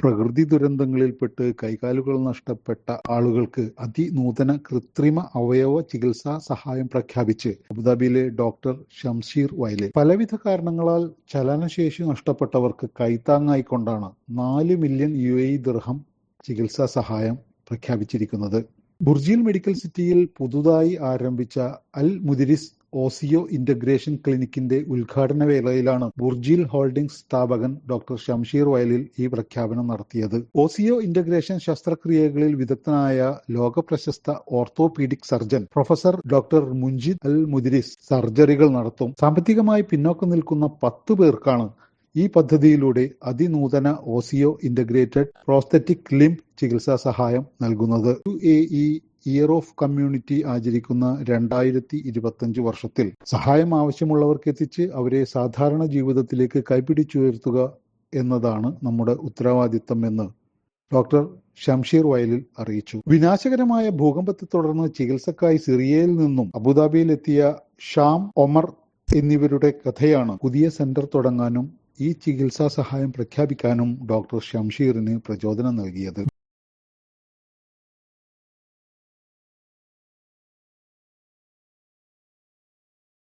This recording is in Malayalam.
പ്രകൃതി ദുരന്തങ്ങളിൽപ്പെട്ട് കൈകാലുകൾ നഷ്ടപ്പെട്ട ആളുകൾക്ക് അതിനൂതന കൃത്രിമ അവയവ ചികിത്സാ സഹായം പ്രഖ്യാപിച്ച് അബുദാബിയിലെ ഡോക്ടർ ഷംഷീർ വൈലെ. പലവിധ കാരണങ്ങളാൽ ചലനശേഷി നഷ്ടപ്പെട്ടവർക്ക് കൈത്താങ്ങായിക്കൊണ്ടാണ് നാല് മില്യൺ യു എ ദിർഹം ചികിത്സാ സഹായം പ്രഖ്യാപിച്ചിരിക്കുന്നത്. ബുർജിൽ മെഡിക്കൽ സിറ്റിയിൽ പുതുതായി ആരംഭിച്ച അൽ മുദിരിസ് ഓസിയോ ഇന്റഗ്രേഷൻ ക്ലിനിക്കിന്റെ ഉദ്ഘാടന വേളയിലാണ് ബുർജിൽ ഹോൾഡിംഗ്സ് സ്ഥാപകൻ ഡോക്ടർ ഷംഷീർ വയലിൽ ഈ പ്രഖ്യാപനം നടത്തിയത്. ഓസിയോ ഇന്റഗ്രേഷൻ ശസ്ത്രക്രിയകളിൽ വിദഗ്ധനായ ലോക പ്രശസ്ത orthopaedic surgeon professor doctor Munjid al Mudiris സർജറികൾ നടത്തും. സാമ്പത്തികമായി പിന്നോക്കം നിൽക്കുന്ന പത്ത് പേർക്കാണ് ഈ പദ്ധതിയിലൂടെ അതിനൂതന ഓസിയോ ഇന്റഗ്രേറ്റഡ് പ്രോസ്തറ്റിക് ലിംബ് ചികിത്സാ സഹായം നൽകുന്നത്. U A E year of community ആചരിക്കുന്ന രണ്ടായിരത്തി ഇരുപത്തഞ്ച് വർഷത്തിൽ സഹായം ആവശ്യമുള്ളവർക്ക് എത്തിച്ച് അവരെ സാധാരണ ജീവിതത്തിലേക്ക് കൈപിടിച്ചുയർത്തുക എന്നതാണ് നമ്മുടെ ഉത്തരവാദിത്തം എന്ന് ഡോക്ടർ ഷംഷീർ വയലിൽ അറിയിച്ചു. വിനാശകരമായ ഭൂകമ്പത്തെ തുടർന്ന് ചികിത്സക്കായി സിറിയയിൽ നിന്നും അബുദാബിയിൽ എത്തിയ ഷാം ഒമർ എന്നിവരുടെ കഥയാണ് പുതിയ സെന്റർ തുടങ്ങാനും ഈ ചികിത്സാ സഹായം പ്രഖ്യാപിക്കാനും ഡോക്ടർ ഷംഷീറിന് പ്രചോദനം നൽകിയത്.